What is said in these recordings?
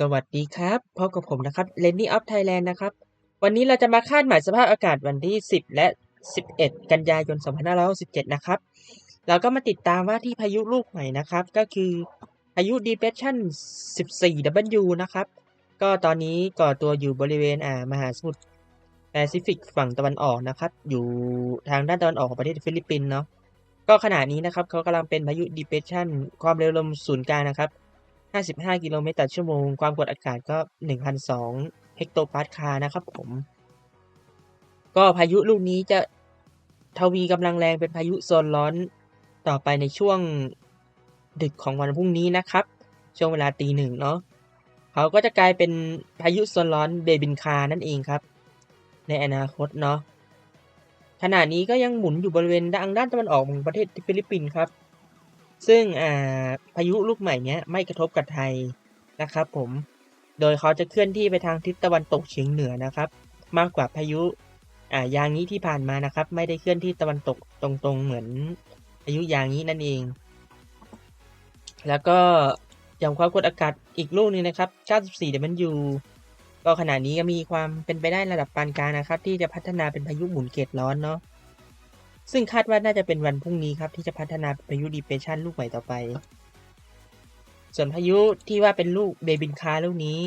สวัสดีครับ พบกับผมนะครับ l e n n y of Thailand นะครับ วันนี้เราจะมาคาดหมายสภาพอากาศวันที่ 10 และ 11 กันยายน 2567 นะครับ เราก็มาติดตามว่าที่พายุลูกใหม่นะครับ ก็คือพายุ Depression 14W นะครับ ก็ตอนนี้ก่อตัวอยู่บริเวณอ่ามหาสมุทรแปซิฟิกฝั่งตะวันออกนะครับ อยู่ทางด้านตะวันออกของประเทศฟิลิปปินส์เนาะ ก็ขณะนี้นะครับเขากำลังเป็นพายุ Depression ความเร็วลมศูนย์กลางนะครับ 55 กิโลเมตรต่อชั่วโมง ความกดอากาศก็1,002เฮกโตปาสคาร์นะครับผม ก็พายุลูกนี้จะทวีกำลังแรงเป็นพายุโซนร้อนต่อไปในช่วงดึกของวันพรุ่งนี้นะครับ ช่วงเวลาตีหนึ่งเนาะเขาก็จะกลายเป็นพายุโซนร้อนเบบินคานั่นเองครับ ในอนาคตเนาะขณะนี้ก็ยังหมุนอยู่บริเวณด้านด้านตะวันออกของประเทศฟิลิปปินส์ครับ ซึ่งพายุลูกใหม่เนี้ยไม่กระทบกับไทยนะครับผม โดยเขาจะเคลื่อนที่ไปทางทิศตะวันตกเฉียงเหนือนะครับ มากกว่าพายุยางนี้ที่ผ่านมานะครับ ไม่ได้เคลื่อนที่ตะวันตกตรงๆเหมือนพายุยางนี้นั่นเอง แล้วก็หย่อมความกดอากาศอีกลูกหนึงนะครับ94 w ก็ขณะนี้ก็มีความเป็นไปได้ระดับปานกลางนะครับ ที่จะพัฒนาเป็นพายุหมุนเขตร้อนเนาะ ซึ่งคาดว่าน่าจะเป็นวันพรุ่งนี้ครับ ที่จะพัฒนาเป็นพายุดีเพชันลูกใหม่ต่อไป ส่วนพายุที่ว่าเป็นลูกเบบินคาลูกนี้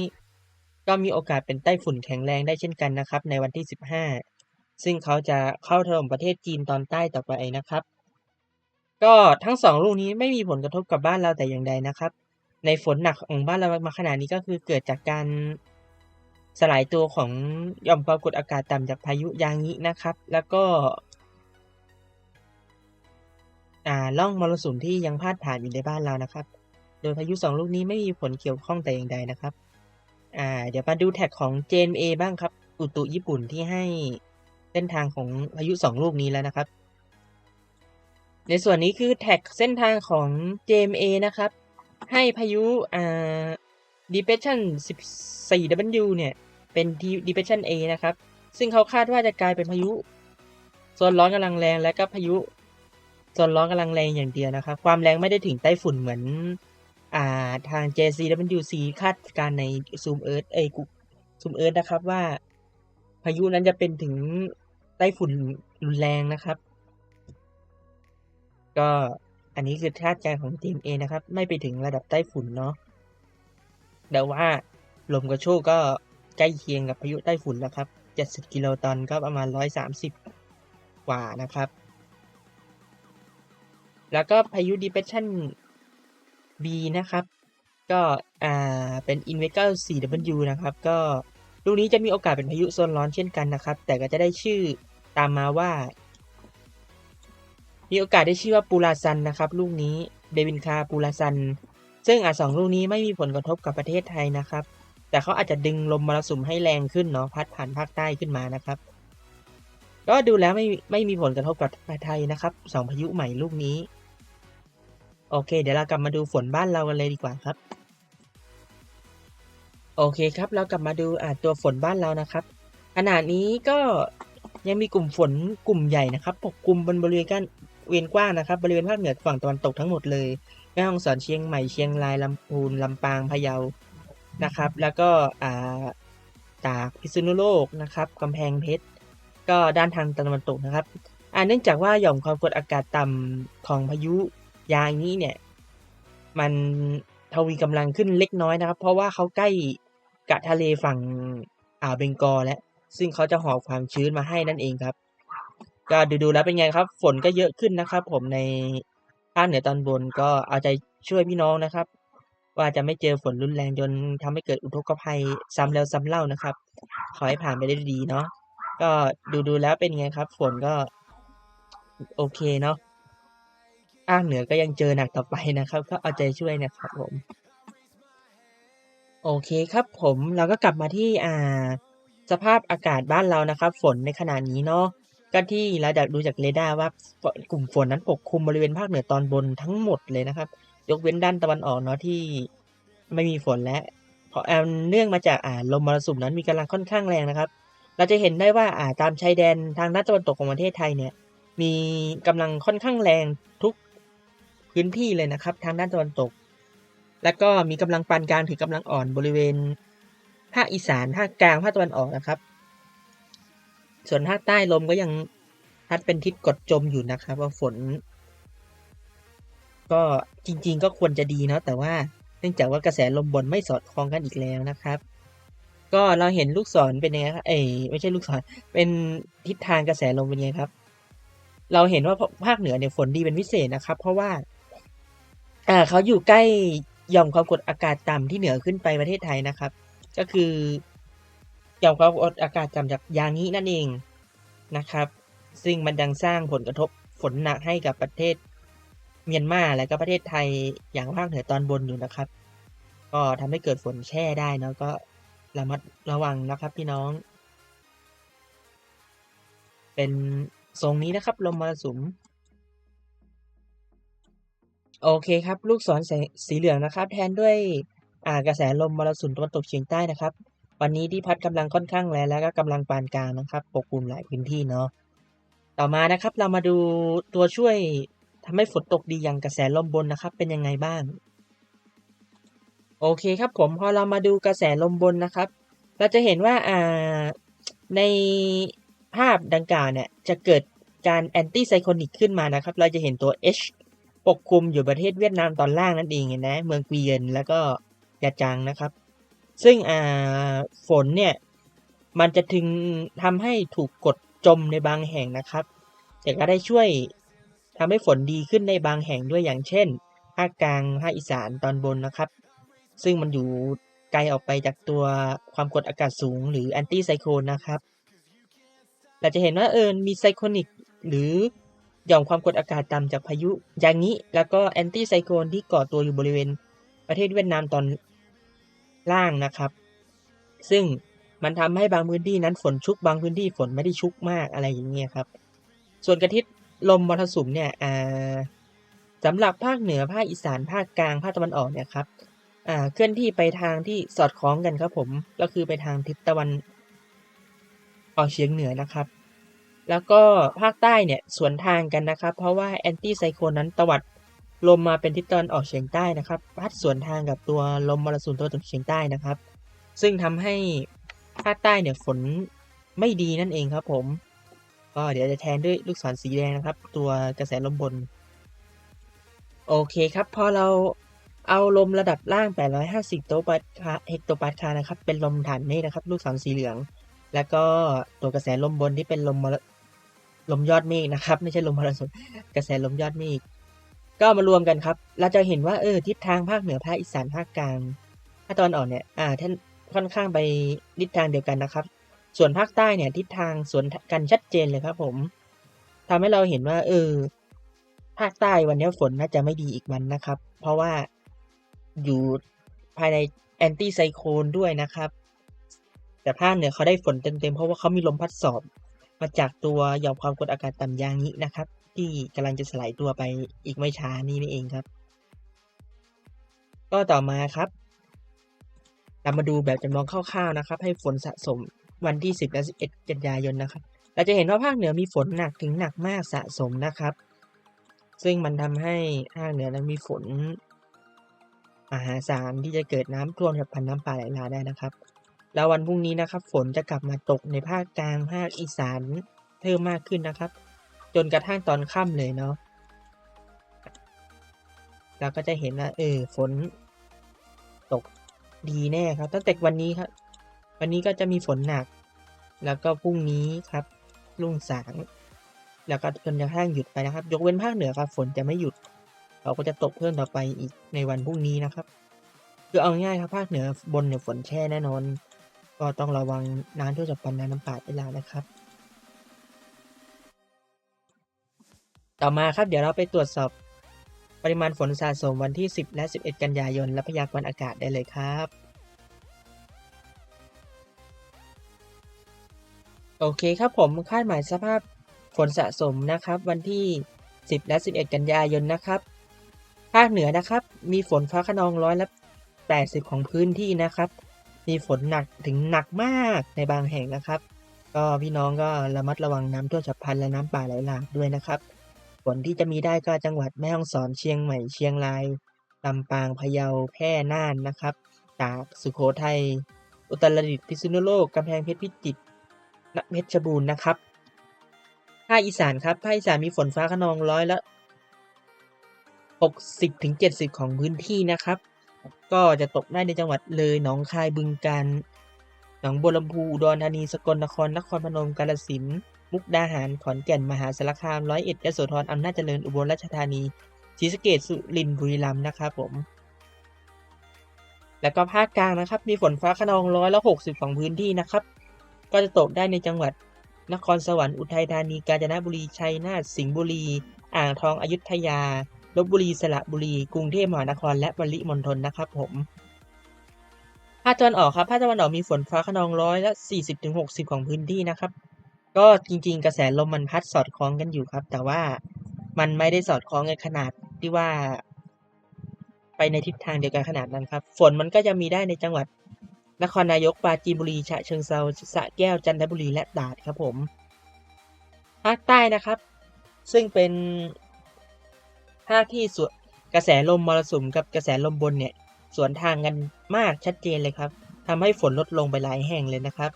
ก็มีโอกาสเป็นไต้ฝุ่นแข็งแรงได้เช่นกันนะครับ ในวันที่ 15 ซึ่งเขาจะเข้าถล่มประเทศจีนตอนใต้ต่อไปนะครับ ก็ทั้งสองลูกนี้ไม่มีผลกระทบกับบ้านเราแต่อย่างใดนะครับ ในฝนหนักของบ้านเรามาขนาดนี้ก็คือเกิดจากการสลายตัวของหย่อมความกดอากาศต่ำจากพายุยางนี้นะครับ แล้วก็ ล่องมรสุมที่ยังพาดผ่านอยู่ในบ้านเรานะครับ โดยพายุสองลูกนี้ไม่มีผลเกี่ยวข้องแต่อย่างใดนะครับอ่าเดี๋ยวมาดูแท็กของ JMA บ้างครับ อุตุญี่ปุ่นที่ให้เส้นทางของพายุสองลูกนี้แล้วนะครับ ในส่วนนี้คือแท็กเส้นทางของ JMA นะครับ ให้พายุอ่า depression 14W เนี่ย เป็น depression A นะครับ ซึ่งเขาคาดว่าจะกลายเป็นพายุโซนร้อนกำลังแรงและก็พายุ โซนร้อนกำลังแรงอย่างเดียวนะครับ ความแรงไม่ได้ถึงไต้ฝุ่นเหมือน อ่าทาง JCWC คาดการใน Zoom Earth เอ้ย Zoom Earth นะครับว่า พายุนั้นจะเป็นถึงไต้ฝุ่นรุนแรงนะครับ ก็อันนี้คือคาดการของ JMA นะครับ ไม่ไปถึงระดับไต้ฝุ่นเนาะแต่ว่าลมกระโชกก็ใกล้เคียงกับพายุไต้ฝุ่นแล้วครับ 70 กิโลตันก็ประมาณ 130 กว่านะครับ แล้วก็พายุ depression B นะครับ ก็อ่าเป็น i n v e g a 4W นะครับ ก็ลูกนี้จะมีโอกาสเป็นพายุโซนร้อนเช่นกันนะครับ แต่ก็จะได้ชื่อตามมาว่า มีโอกาสได้ชื่อว่าปูราซันนะครับ ลูกนี้เบบินคาปูราซัน ซึ่งอาจสองลูกนี้ไม่มีผลกระทบกับประเทศไทยนะครับ แต่เขาอาจจะดึงลมมรสุมให้แรงขึ้นเนาะพัดผ่านภาคใต้ขึ้นมานะครับ ก็ดูแล้วไม่ไม่มีผลกระทบกับประเทศไทยนะครับสองพายุใหม่ลูกนี้ โอเค เดี๋ยวเรากลับมาดูฝนบ้านเรากันเลยดีกว่าครับ โอเคครับเรากลับมาดูตัวฝนบ้านเรานะครับขณะนี้ก็ยังมีกลุ่มฝนกลุ่มใหญ่นะครับปกคลุมบนบริเวณก้านเวียนกว้างนะครับ บริเวณภาคเหนือฝั่งตะวันตกทั้งหมดเลยแม่ฮ่องสอนเชียงใหม่เชียงรายลำพูนลำปางพะเยานะครับ แล้วก็อ่าตากพิษณุโลกนะครับกำแพงเพชรก็ด้านทางตะวันตกนะครับอ่าเนื่องจากว่าหย่อมความกดอากาศต่ำของพายุ ยางนี้เนี่ย มันทวีกำลังขึ้นเล็กน้อยนะครับ เพราะว่าเขาใกล้กะทะเลฝั่งอ่าวเบงกอลแล้วซึ่งเขาจะหอบความชื้นมาให้นั่นเองครับ ก็ดูๆแล้วเป็นไงครับ ฝนก็เยอะขึ้นนะครับ ผมในภาคเหนือตอนบนก็เอาใจช่วยพี่น้องนะครับ ว่าจะไม่เจอฝนรุนแรงจนทำให้เกิดอุทกภัยซ้ำแล้วซ้ำเล่านะครับ ขอให้ผ่านไปได้ดีเนาะก็ดูๆแล้วเป็นไงครับ ฝนก็โอเคเนาะ ภาคเหนือก็ยังเจอหนักต่อไปนะครับ ก็เอาใจช่วยนะครับผม โอเคครับผมเราก็กลับมาที่อ่า สภาพอากาศบ้านเรานะครับ ฝนในขณะนี้เนาะก็ที่เราจะดูจากเรดาร์ว่ากลุ่มฝนนั้นปกคลุมบริเวณภาคเหนือตอนบนทั้งหมดเลยนะครับ ยกเว้นด้านตะวันออกเนาะที่ไม่มีฝนและเพราะอ่าเนื่องมาจากอ่าลมมรสุมนั้นมีกำลังค่อนข้างแรงนะครับ เราจะเห็นได้ว่าอ่าตามชายแดนทางด้านตะวันตกของประเทศไทยเนี่ย มีกำลังค่อนข้างแรงทุก พื้นที่เลยนะครับ ทางด้านตะวันตก แล้วก็มีกำลังปานกลางถึงกำลังอ่อนบริเวณภาคอีสานภาคกลางภาคตะวันออกนะครับ ส่วนภาคใต้ลมก็ยังพัดเป็นทิศกดจมอยู่นะครับ ว่าฝน ก็จริง ๆ ก็ควรจะดีเนาะแต่ว่าเนื่องจากว่ากระแสลมบนไม่สอดคล้องกันอีกแล้วนะครับ ก็เราเห็นลูกศรเป็นยังไงครับเอ้ไม่ใช่ลูกศรเป็นทิศทางกระแสลมเป็นยังไงครับ เราเห็นว่าภาคเหนือเนี่ยฝนดีเป็นพิเศษนะครับ เพราะว่า อ่าเขาอยู่ใกล้หย่อมความกดอากาศต่ำที่เหนือขึ้นไปประเทศไทยนะครับ ก็คือหย่อมความกดอากาศต่ำจากยางินั่นเองนะครับ ซึ่งมันดังสร้างผลกระทบฝนหนักให้กับประเทศเมียนมาและก็ประเทศไทยอย่างภาคเหนือตอนบนอยู่นะครับ ก็ทำให้เกิดฝนแช่ได้เนาะก็ระมัดระวังนะครับพี่น้อง เป็นทรงนี้นะครับลมมรสุม โอเคครับ ลูกศรส,สีเหลืองนะครับ แทนด้วยอ่ากระแสลมมรสุมตะวันตกเฉียงใต้นะครับ วันนี้ที่พัดกำลังค่อนข้างแรงแล้วก็กำลังปานกลางนะครับ ปกคลุมหลายพื้นที่เนาะต่อมานะครับเรามาดูตัวช่วยทำให้ฝนตกดีอย่างกระแสลมบนนะครับ เป็นยังไงบ้าง โอเคครับผมพอเรามาดูกระแสลมบนนะครับ เราจะเห็นว่าอ่าในภาพดังกล่าวเนี่ยจะเกิดการแอนตี้ไซโคนิกขึ้นมานะครับ เราจะเห็นตัว H ปกคลุมอยู่ประเทศเวียดนามตอนล่างนั่นเองนไหมเมืองกวีเยนแล้วก็ยาจังนะครับ ซึ่งอ่าฝนเนี่ยมันจะถึงทำให้ถูกกดจมในบางแห่งนะครับ แต่ก็ได้ช่วยทำให้ฝนดีขึ้นในบางแห่งด้วยอย่างเช่นภาคกลางภาคอีสานตอนบนนะครับ ซึ่งมันอยู่ไกลออกไปจากตัวความกดอากาศสูงหรือแอนตี้ไซโคลนนะครับ เราจะเห็นว่าเออมีไซโคนิกหรือ หย่อมความกดอากาศต่ำจากพายุยางิแล้วก็แอนตี้ไซโคลนที่ก่อตัวอยู่บริเวณประเทศเวียดนามตอนล่างนะครับ ซึ่งมันทำให้บางพื้นที่นั้นฝนชุกบางพื้นที่ฝนไม่ได้ชุกมากอะไรอย่างเงี้ยครับ ส่วนกระทิศลมมรสุมเนี่ยอ่าสำหรับภาคเหนือภาคอีสานภาคกลางภาคตะวันออกเนี่ยครับอ่าเคลื่อนที่ไปทางที่สอดคล้องกันครับผมก็คือไปทางทิศตะวันออกเฉียงเหนือนะครับ แล้วก็ภาคใต้เนี่ยสวนทางกันนะครับ เพราะว่าแอนตี้ไซโคลนนั้นตวัดลมมาเป็นทิศตะวันออกเฉียงใต้นะครับพัดสวนทางกับตัวลมมรสุมตะวันตกเฉียงใต้นะครับ ซึ่งทำให้ภาคใต้เนี่ยฝนไม่ดีนั่นเองครับ ผม ก็เดี๋ยวจะแทนด้วยลูกศรสีแดงนะครับ ตัวกระแสลมบน โอเคครับ พอเราเอาลมระดับล่าง 850โตปาคาเฮกโตปาคานะครับ เป็นลมฐานเมฆนะครับ ลูกศรสีเหลือง แล้วก็ตัวกระแสลมบนที่เป็นลมมร ลมยอดเมฆนะครับ ไม่ใช่ลมมรสุมกระแสลมยอดเมฆก็มารวมกันครับ เราจะเห็นว่าเออทิศทางภาคเหนือภาคอีสานภาคกลางภาคตะวันออกเนี่ยอ่าท่านค่อนข้างไปทิศทางเดียวกันนะครับ ส่วนภาคใต้เนี่ยทิศทางสวนกันชัดเจนเลยครับ ผมทำให้เราเห็นว่า เออ ภาคใต้วันนี้ฝนน่าจะไม่ดีอีกวันนะครับ เพราะว่าอยู่ภายในแอนตี้ไซโคลนด้วยนะครับ แต่ภาคเหนือเขาได้ฝนเต็มๆเพราะว่าเขามีลมพัดสอบ มาจากตัวหย่อมความกดอากาศต่ำยางนี้นะครับ ที่กำลังจะสลายตัวไปอีกไม่ช้านี้นี่เองครับ ก็ต่อมาครับ เรามาดูแบบจำลองคร่าวๆนะครับ ให้ฝนสะสมวันที่ 10และ11 กันยายนนะครับ เราจะเห็นว่าภาคเหนือมีฝนหนักถึงหนักมากสะสมนะครับ ซึ่งมันทำให้ภาคเหนือนั้นมีฝนมหาศาลที่จะเกิดน้ำท่วมกับพันน้ำป่าไหลหลากได้นะครับ แล้ววันพรุ่งนี้นะครับ ฝนจะกลับมาตกในภาคกลางภาคอีสานเพิ่มมากขึ้นนะครับ จนกระทั่งตอนค่ำเลยเนาะเราก็จะเห็นว่าเออฝน ตกดีแน่ครับ ตั้งแต่วันนี้ครับ วันนี้ก็จะมีฝนหนัก แล้วก็พรุ่งนี้ครับรุ่งสาง แล้วก็จนกระทั่งหยุดไปนะครับ ยกเว้นภาคเหนือครับ ฝนจะไม่หยุด เราก็จะตกเพิ่มต่อไปอีกในวันพรุ่งนี้นะครับ คือเอาง่ายครับภาคเหนือบนเนี่ยฝนแช่แน่นอน ก็ต้องระวังน้ำท่วมฉับพลันน้ำป่าเวลานะครับ ต่อมาครับเดี๋ยวเราไปตรวจสอบปริมาณฝนสะสมวันที่ 10 และ 11 กันยายน และพยากรณ์อากาศได้เลยครับ โอเคครับผมคาดหมายสภาพฝนสะสมนะครับ วันที่ 10 และ 11 กันยายนนะครับภาคเหนือนะครับ มีฝนฟ้าคะนองร้อยละ80 ของพื้นที่นะครับ มีฝนหนักถึงหนักมากในบางแห่งนะครับ ก็พี่น้องก็ระมัดระวังน้ำท่วมฉับพลันและน้ำป่าไหลหลากด้วยนะครับฝนที่จะมีได้ก็จังหวัดแม่ฮ่องสอนเชียงใหม่เชียงรายลำปางพะเยาแพร่น่านนะครับตากสุโขทัยอุตรดิตถ์พิษณุโลกกำแพงเพชรพิจิตรและเพชรบูรณ์นะครับภาคอีสานครับภาคอีสานมีฝนฟ้าขนองร้อยละ60ถึง70 ของพื้นที่นะครับ ก็จะตกได้ในจังหวัดเลยหนองคายบึงกาฬหนองบัวลำพูอุดรธานีสกลนครนครพนมกาฬสินธุ์มุกดาหารขอนแก่นมหาสารคามร้อยเอ็ดยโสธรอำนาจเจริญอุบลราชธานีศรีสะเกษสุรินทร์บุรีรัมย์นะครับผม แล้วก็ภาคกลางนะครับ มีฝนฟ้าขนองร้อยละหกสิบของพื้นที่นะครับ ก็จะตกได้ในจังหวัด นครสวรรค์อุทัยธานีกาญจนบุรีชัยนาทสิงห์บุรี อ่างทองอยุธยา ลบบุรีสระบุรี กรุงเทพมหานคร และปริมณฑลนะครับผมภาคตะวันออกครับภาคตะวันออกมีฝนฟ้าขนองร้อยละสี่สิบถึงหกสิบของพื้นที่นะครับ ก็จริง ๆ กระแสลมมันพัดสอดคล้องกันอยู่ครับ แต่ว่ามันไม่ได้สอดคล้องกันขนาดที่ว่า ไปในทิศทางเดียวกันขนาดนั้นครับ ฝนมันก็จะมีได้ในจังหวัด นครนายกปราจีนบุรีฉะเชิงเซาสระแก้วจันทบุรีและตราดครับผมภาคใต้นะครับ ซึ่งเป็น ภาคที่สวนกระแสลมมรสุมกับกระแสลมบนเนี่ย สวนทางกันมากชัดเจนเลยครับทำให้ฝนลดลงไปหลายแห่งเลยนะครับ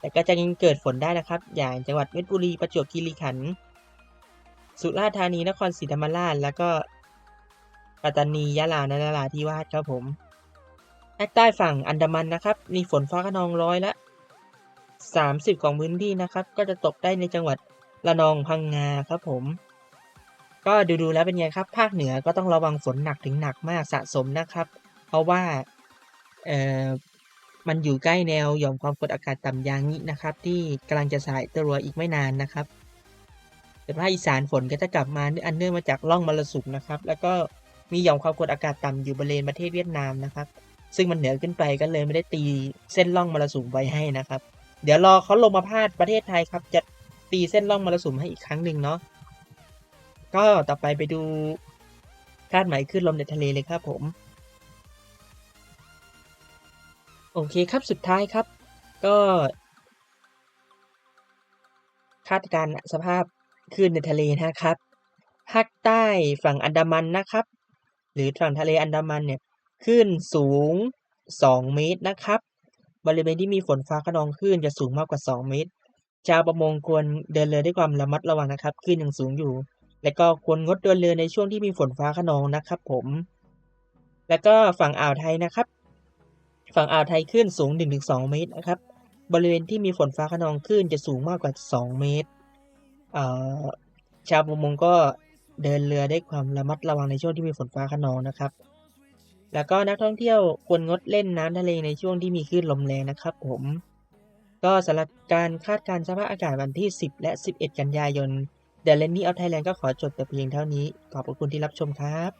แต่ก็จะยังเกิดฝนได้นะครับ อย่างจังหวัดเพชรบุรีประจวบคีรีขันธ์สุราษฎร์ธานีนครศรีธรรมราชแล้วก็ปัตตานียะลานราธิวาสครับผมภาคใต้ฝั่งอันดามันนะครับ มีฝนฟ้าขนองร้อยละ 30 ของพื้นที่นะครับ ก็จะตกได้ในจังหวัดระนองพังงาครับผม ก็ดูๆแล้วเป็นไงครับ ภาคเหนือก็ต้องระวังฝนหนักถึงหนักมากสะสมนะครับ เพราะว่าเอ่อมันอยู่ใกล้แนวหย่อมความกดอากาศต่ำยางนี้นะครับ ที่กำลังจะสายตัวอีกไม่นานนะครับแต่ภาคอีสานฝนก็จะกลับมาอันเนื่องมาจากร่องมรสุมนะครับ แล้วก็มีหย่อมความกดอากาศต่ำอยู่บริเวณประเทศเวียดนามนะครับ ซึ่งมันเหนือขึ้นไปก็เลยไม่ได้ตีเส้นร่องมรสุมไว้ให้นะครับ เดี๋ยวรอเขาลงมาพาดประเทศไทยครับ จะตีเส้นร่องมรสุมให้อีกครั้งหนึ่งเนาะ ก็ต่อไปไปดูคาดหมายขึ้นลมในทะเลเลยครับผม โอเคครับสุดท้ายครับ ก็คาดการณ์สภาพคลื่นในทะเลนะครับภาคใต้ฝั่งอันดามันนะครับ หรือฝั่งทะเลอันดามันเนี่ยคลื่นสูง 2 เมตรนะครับ บริเวณที่มีฝนฟ้าขนองคลื่นจะสูงมากกว่า 2 เมตร ชาวประมงควรเดินเรือด้วยความระมัดระวังนะครับคลื่นยังสูงอยู่ และก็ควรงดเดินเรือในช่วงที่มีฝนฟ้าขนองนะครับผม แล้วก็ฝั่งอ่าวไทยนะครับ ฝั่งอ่าวไทยคลื่นสูง 1-2 เมตรนะครับ บริเวณที่มีฝนฟ้าขนองคลื่นจะสูงมากกว่า 2 เมตรชาวประมงก็เดินเรือได้ความระมัดระวังในช่วงที่มีฝนฟ้าขนองนะครับ แล้วก็นักท่องเที่ยวควรงดเล่นน้ำทะเลในช่วงที่มีคลื่นลมแรงนะครับ ผม ก็สำหรับการคาดการณ์สภาพอากาศวันที่ 10 และ 11 กันยายน The Lenny of Thailand ก็ขอจบแต่เพียงเท่านี้ ขอบพระคุณที่รับชมครับ